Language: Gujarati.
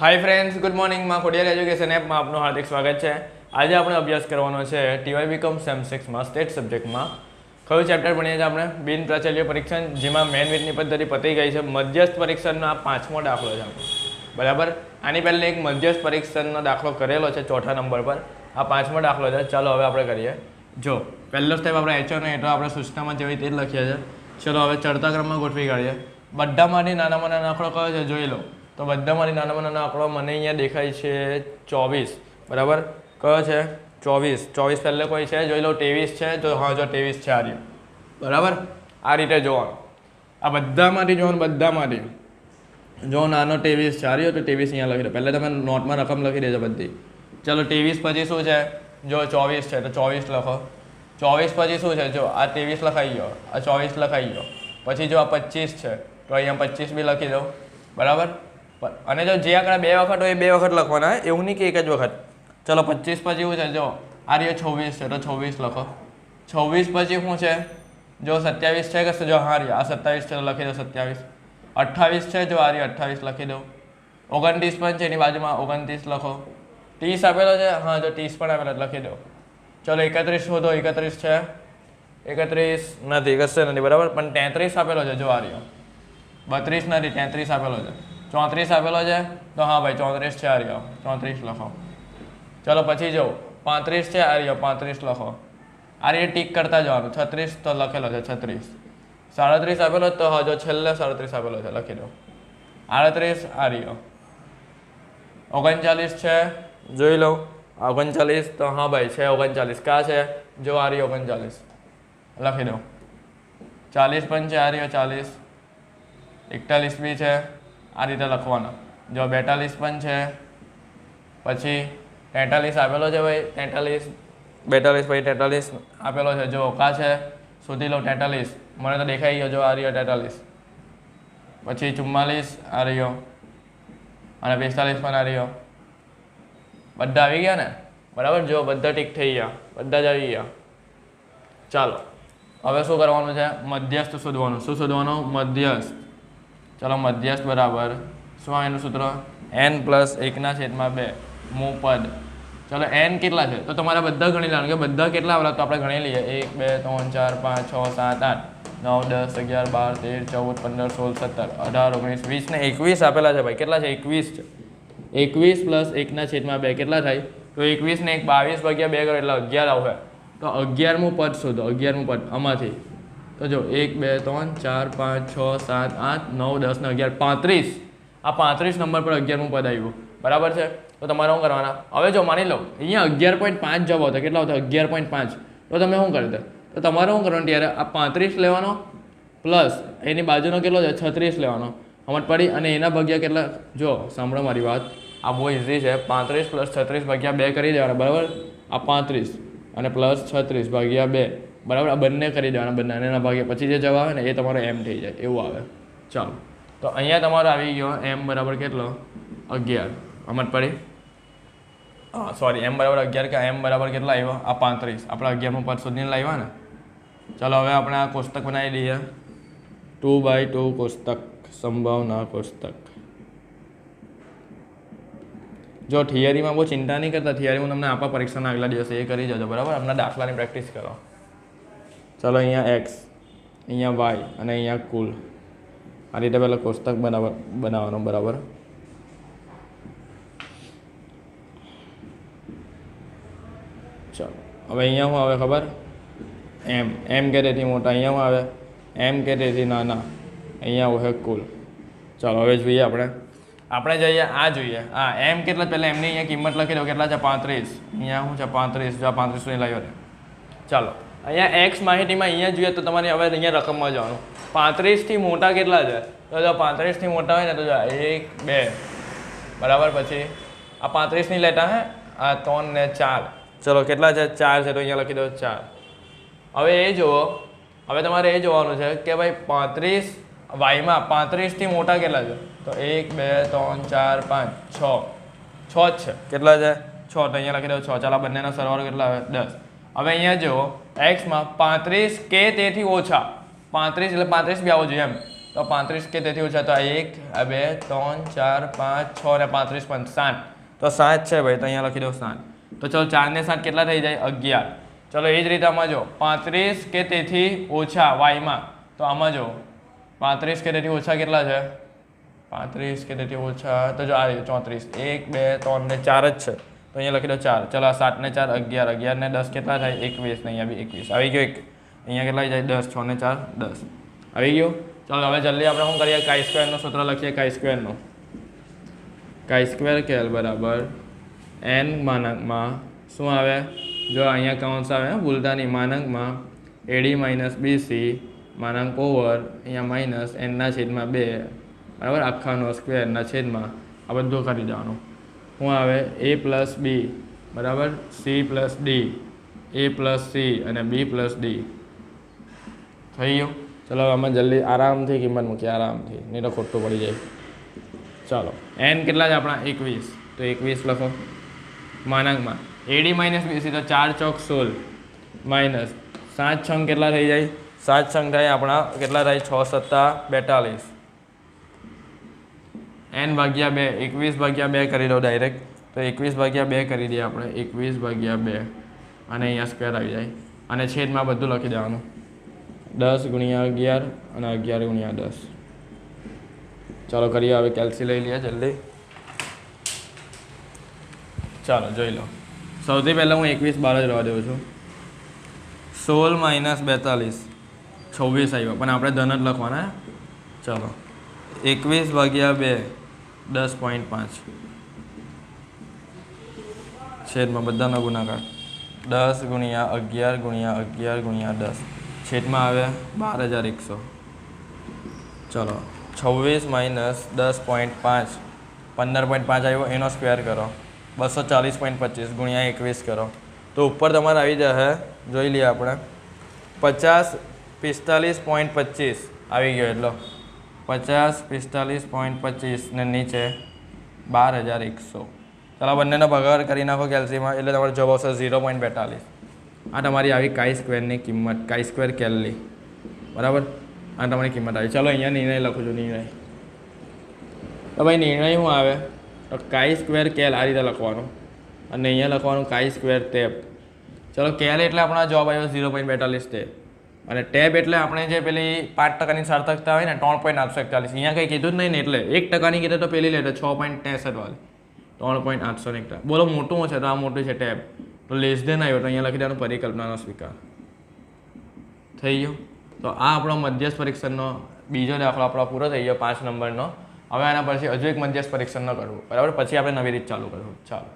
હાય ફ્રેન્ડ્સ ગુડ મોર્નિંગમાં ખોડિયાર એજ્યુકેશન એપમાં આપનું હાર્દિક સ્વાગત છે. આજે આપણે અભ્યાસ કરવાનો છે T Y B Com sem સિક્સમાં state સબ્જેક્ટમાં કયું ચેપ્ટર ભણીએ છીએ આપણે? બિન પ્રાચાલ્ય પરીક્ષણ, જેમાં મેન વીટની પદ્ધતિ પતી ગઈ છે. મધ્યસ્થ પરીક્ષણનો આ પાંચમો દાખલો છે આપણો. બરાબર? આની પહેલાં એક મધ્યસ્થ પરીક્ષણનો દાખલો કરેલો છે ચોથા નંબર પર. આ પાંચમો દાખલો છે. ચાલો હવે આપણે કરીએ. જો, પહેલો સ્ટેપ આપણે એચઓ ને એટો આપણે સૂચનામાં જેવી તે લખીએ છીએ. ચલો હવે ચડતા ક્રમમાં ગોઠવી કાઢીએ. બધામાંથી નાનામાં નાનો આંકડો કયો છે? જોઈ લો. તો બધામાંથી નાનામાં નાના આંકડો મને અહીંયા દેખાય છે ચોવીસ. બરાબર? કયો છે? ચોવીસ. ચોવીસ પહેલે કોઈ છે? જોઈ લો, ત્રેવીસ છે? જો હા, જો ત્રેવીસ છે આ રહ્યું બરાબર? આ રીતે જોવાનું. આ બધામાંથી જોવાનું બધામાંથી જો નાનો ત્રેવીસ છે આ તો ત્રેવીસ અહીંયા લખી દો. પહેલાં તમે નોટમાં રકમ લખી દેજો બધી. ચલો, ત્રેવીસ પછી શું છે? જો ચોવીસ છે, તો ચોવીસ લખો. ચોવીસ પછી શું છે? જો આ ત્રેવીસ લખાઈ ગયો. આ ચોવીસ લખાઈ ગયો. પછી જો આ પચીસ છે, તો અહીંયા પચીસ બી લખી દો બરાબર? અને જો જે આંકડા બે વખત હોય એ બે વખત લખવાના હોય એવું નહીં કે એક જ વખત. ચલો, પચીસ પછી શું છે? જો આ રહ્યો છવ્વીસ છે, તો છવ્વીસ લખો. છવ્વીસ પછી શું છે? જો સત્યાવીસ છે કે જો હા રહ્યો આ સત્યાવીસ છે તો લખી દો સત્યાવીસ. અઠ્ઠાવીસ છે, જો આ રહ્યો અઠ્ઠાવીસ લખી દો. ઓગણત્રીસ પણ છે, એની બાજુમાં ઓગણત્રીસ લખો. ત્રીસ આપેલો છે? હા, જો ત્રીસ પણ આપેલો લખી દો. ચલો, એકત્રીસ શોધો, એકત્રીસ છે. એકત્રીસ નથી, કશે નથી, બરાબર? પણ તેત્રીસ આપેલો છે, જો આ રહ્યો બત્રીસ નથી, તેત્રીસ આપેલો છે. ચોત્રીસ આપેલો છે? તો હા ભાઈ, ચોત્રીસ છે આર્ય. ચોત્રીસ લખો. ચલો પછી જુઓ. પાંત્રીસ છે આર્ય, પાંત્રીસ લખો. આ ટીક કરતા જવાનું. છત્રીસ તો લખેલો છે, છત્રીસ. સાડત્રીસ આપેલો તો હજુ છેલ્લે સાડત્રીસ આપેલો છે, લખી દો. આડત્રીસ આર્ય. ઓગણચાલીસ છે? જોઈ લઉં. ઓગણચાલીસ તો હા ભાઈ, છે ઓગણચાલીસ. કા છે? જો આર્ય ઓગણચાલીસ. લખી દો. ચાલીસ પણ છે આર્ય, ચાલીસ. એકતાલીસ બી છે. આ રીતે લખવાનો. જો બેતાલીસ પણ છે, પછી તેતાલીસ આપેલો છે ભાઈ, તેતાલીસ, બેતાલીસ પછી તેતાલીસ આપેલો છે. જો કા છે, સુધી લો તેતાલીસ. મને તો દેખાઈ ગયો, જો આ રહ્યો તેતાલીસ. પછી ચુમ્માલીસ આ રહ્યો અને પિસ્તાલીસ પણ આ રહ્યો. બધા આવી ગયા ને? બરાબર? જો બધા ટીક થઈ ગયા. બધા જ આવી ગયા. ચાલો. હવે શું કરવાનું છે? મધ્યસ્થ શોધવાનું. શું શોધવાનું? મધ્યસ્થ. ચલો મધ્યસ્થ બરાબર. શું આવે એનું સૂત્ર? એન પ્લસ એકના છેદમાં બે. મુ પદ ચલો એન કેટલા છે? તો તમારે બધા ગણી લેવાનું કે બધા કેટલા આવેલા તો આપણે ગણી લઈએ. એક, બે, ત્રણ, ચાર, પાંચ, છ, સાત, આઠ, નવ, દસ, અગિયાર, બાર, તેર, ચૌદ, પંદર, સોળ, સત્તર, અઢાર, ઓગણીસ, વીસ ને એકવીસ આપેલા છે ભાઈ. કેટલા છે? એકવીસ છે. એકવીસ પ્લસ એકના છેદમાં બે કેટલા થાય? તો એકવીસ ને એક બાવીસ ભાગ્યા બે કરો એટલે અગિયાર આવે તો અગિયારમું પદ શોધો. અગિયારમું પદ આમાંથી. તો જો એક, બે, ત્રણ, ચાર, પાંચ, છ, સાત, આઠ, નવ, દસ ને અગિયાર, પાંત્રીસ. આ પાંત્રીસ નંબર પર અગિયારમું પદ આવ્યું. બરાબર છે? તો તમારે શું કરવાના? હવે જો માની લો, અહીંયા અગિયાર પોઈન્ટ પાંચ જવાબ હતો. કેટલા હતો? અગિયાર પોઈન્ટ પાંચ. તો તમે શું કરતા? તો તમારે શું કરવાનું ત્યારે? આ પાંત્રીસ લેવાનો પ્લસ એની બાજુનો કેટલો છે? છત્રીસ લેવાનો. સમજ પડી અને એના ભાગ્યા કેટલા? જો, સાંભળો મારી વાત. આ બહુ ઇઝી છે. પાંત્રીસ પ્લસ છત્રીસ ભાગ્યા બે કરી દેવાના. બરાબર? આ પાંત્રીસ અને પ્લસ છત્રીસ ભાગ્યા બે. બરાબર? આ બંને કરી દેવાના બંને અને એના ભાગ્યા પછી જે જવાબ આવે ને, એ તમારો એમ થઈ જાય. એવું આવે. ચાલો. તો અહીંયા તમારો આવી ગયો એમ બરાબર કેટલો? અગિયાર. અમર પડી? હા સોરી એમ બરાબર અગિયાર કે એમ બરાબર કેટલા આવ્યો? આ પાંત્રીસ. આપણે અગિયારમાં પર શોધીને લાવ્યા ને? ચાલો, હવે આપણે આ કોષ્ટક બનાવી દઈએ. ટુ બાય ટુ કોષ્ટક, સંભાવના કોષ્ટક. જો થિયરીમાં બહુ ચિંતા નહીં કરતા થિયરી હું તમને આપા પરીક્ષાના આગલા દિવસે એ કરી જજો, બરાબર? હમણાં દાખલાની પ્રેક્ટિસ કરો. ચાલો અહીંયા એક્સ અહીંયા વાય અને અહીંયા કુલ. આ રીતે પહેલાં કોષ્ટક બનાવવા બનાવવાનો, બરાબર? ચાલો. હવે અહીંયા શું આવે ખબર? એમ એમ કે તેથી મોટા? અહીંયા શું આવે? એમ કે તેથી નાના? અહીંયા હોય કુલ. ચાલો, હવે જોઈએ આપણે. આપણે જઈએ, આ જોઈએ. હા એમ કેટલા પહેલાં એમની અહીંયા કિંમત લખી દો. કેટલા છે? પાંત્રીસ. અહીંયા શું છે? પાંત્રીસ. જો આ પાંત્રીસ સુધી લાવ્યો ને ચાલો. અહીંયા એક્સ માહિતીમાં અહીંયા જોઈએ તો તમારે હવે અહીંયા રકમમાં જવાનું. પાંત્રીસથી મોટા કેટલા છે? તો જો પાંત્રીસથી મોટા હોય ને તો જો એક બે. બરાબર પછી આ પાંત્રીસની લેટા હે આ ત્રણ ને ચાર. ચલો કેટલા છે? ચાર છે તો અહીંયા લખી દો ચાર. હવે એ જુઓ હવે તમારે એ જોવાનું છે કે ભાઈ પાંત્રીસ વાયમાં પાંત્રીસથી મોટા કેટલા છે? તો એક બે ત્રણ ચાર પાંચ છ. છ જ છે. કેટલા છે? છ તો અહીંયા લખી દો છ. ચાલો બંનેના બંનેનો સરવાળો કેટલા આવે? દસ. હવે અહીંયા જુઓ એક્સમાં પાંત્રીસ કે તેથી ઓછા. પાંત્રીસ એટલે પાંત્રીસ બી આવો જોઈએ એમ. તો પાંત્રીસ કે તેથી ઓછા તો આ એક, આ બે, ત્રણ, ચાર, પાંચ, છ અને પાંત્રીસ પંચ સાત તો સાત છે ભાઈ, તો અહીંયા લખી દો સાત તો ચલો ચાર ને સાત કેટલા થઈ જાય? અગિયાર. ચલો એ જ રીતે આમાં જો પાંત્રીસ કે તેથી ઓછા વાયમાં તો આમાં જો પાંત્રીસ કે તેથી ઓછા કેટલા છે? પાંત્રીસ કે તેથી ઓછા, તો જો આ ચોત્રીસ. એક, બે, ત્રણ ને ચાર જ છે. તો અહીંયા લખી દો ચાર. ચલો સાત ને ચાર, અગિયાર. અગિયાર ને દસ કેટલા થાય? એકવીસ. અહીંયા બી એકવીસ. આવી ગયો એક. અહીંયા કેટલા જાય? દસ. છ ને ચાર, દસ. આવી ગયો? ચાલો, હવે જલ્દી આપણે શું કરીએ? કાઈ સ્ક્વેરનું સૂત્ર લખીએ, કાઈ સ્ક્વેરનું કાઈ સ્ક્વેર કેલ બરાબર? એન માનકમાં શું આવે? જો અહીંયા કાઉન્સ આવે ભૂલતા માનકમાં A D minus B C માનક ઓવર અહીંયા માઇનસ એનના છેદમાં બે. બરાબર? આખાનો સ્ક્વેરના છેદમાં આ બધું કરી દેવાનું. શું આવે એ પ્લસ બી બરાબર? C plus D A plus C અને બી પ્લસ ડી થઈ ગયું? ચલો આમાં જલ્દી આરામથી કિંમત મૂકીએ, આરામથી. નહીં તો ખોટું પડી જાય. ચાલો. એન કેટલા છે આપણા? એકવીસ. તો એકવીસ લખો. માનાંકમાં. એડી માઇનસ બીસી તો ચાર ચોક સોળ. માઇનસ સાત છંગ કેટલા થઈ જાય? સાત છંગ થાય આપણા, કેટલા થાય? છ સત્તા બેતાલીસ. એન ભાગ્યા બે, એકવીસ ભાગ્યા બે કરી દો ડાયરેક્ટ તો એકવીસ ભાગ્યા બે કરી દઈએ આપણે. એકવીસ ભાગ્યા બે. અને અહીંયા સ્ક્વેર આવી જાય. અને છેદમાં બધું લખી દેવાનું. દસ ગુણ્યા અગિયાર અને અગિયાર ગુણ્યા દસ. ચાલો કરીએ હવે કેલ્સી લઈ લઈએ જલ્દી. ચાલો જોઈ લો. સૌથી પહેલાં હું એકવીસ બાર જ રહેવા દઉં છું. સોળ માઇનસ બેતાલીસ. છવ્વીસ આવ્યો પણ આપણે ધન જ લખવાના ચાલો. એકવીસ ભાગ્યા બે. દસ પોઈન્ટ પાંચ. છેદમાં બધાનો ગુણાકાર. દસ ગુણ્યા અગિયાર ગુણ્યા અગિયાર ગુણ્યા દસ. છેદમાં આવે બાર હજાર એકસો. ચલો, છવ્વીસ માઇનસ દસ પોઈન્ટ પાંચ. પંદર પોઈન્ટ પાંચ આવ્યો, એનો સ્ક્વેર કરો. બસો ચાલીસ પોઈન્ટ પચીસ ગુણ્યા એકવીસ કરો. તો ઉપર તમારે આવી જશે, જોઈ લઈએ આપણે. પચાસ પિસ્તાલીસ પોઈન્ટ પચીસ. આવી ગયો એટલો. પચાસ પિસ્તાલીસ પોઈન્ટ પચીસ ને નીચે બાર હજાર એકસો. ચાલો બંનેનો ભાગાકાર કરી નાખો કેલ્સીમાં, એટલે તમારો જવાબ આવશે ઝીરો પોઈન્ટ બેતાલીસ. આ તમારી આવી કાઈ સ્ક્વેરની કિંમત કાઈ સ્ક્વેર કેલની બરાબર? આ તમારી કિંમત આવી. ચાલો અહીંયા નિર્ણય લખું છું, નિર્ણય. તો ભાઈ નિર્ણય શું આવે? તો કાઈ સ્ક્વેર કેલ આ રીતે લખવાનું. અને અહીંયા લખવાનું કાઈ સ્ક્વેર ટેપ ચલો કેલ એટલે આપણા જવાબ આવ્યો ઝીરો પોઈન્ટ બેતાલીસ ટેપ અને ટેબ એટલે આપણે જે પેલી પાંચ ટકાની સાર્થકતા હોય ને, ત્રણ પોઈન્ટ આઠસો એકતાલીસ અહીંયા કંઈ કીધું જ નહીં ને એટલે. એક ટકાની કીધે તો પેલી લેટર, છ પોઈન્ટ ત્રેસઠ વાળી. ત્રણ પોઈન્ટ આઠસો ને એકતા બોલો, મોટું છે તો આ મોટું છે ટેબ. તો લેસ દેન આવ્યો તો અહીંયા લખી દેવાનું પરિકલ્પનાનો સ્વીકાર. થઈ ગયો? તો આ આપણો મધ્યસ્થ પરીક્ષણનો, બીજો દાખલો આપણો પૂરો થઈ ગયો પાંચ નંબરનો. હવે આના પછી હજુ એક મધ્યસ્થ પરીક્ષણનો કરવું. બરાબર? પછી આપણે નવી રીત ચાલુ કરવું. ચાલો.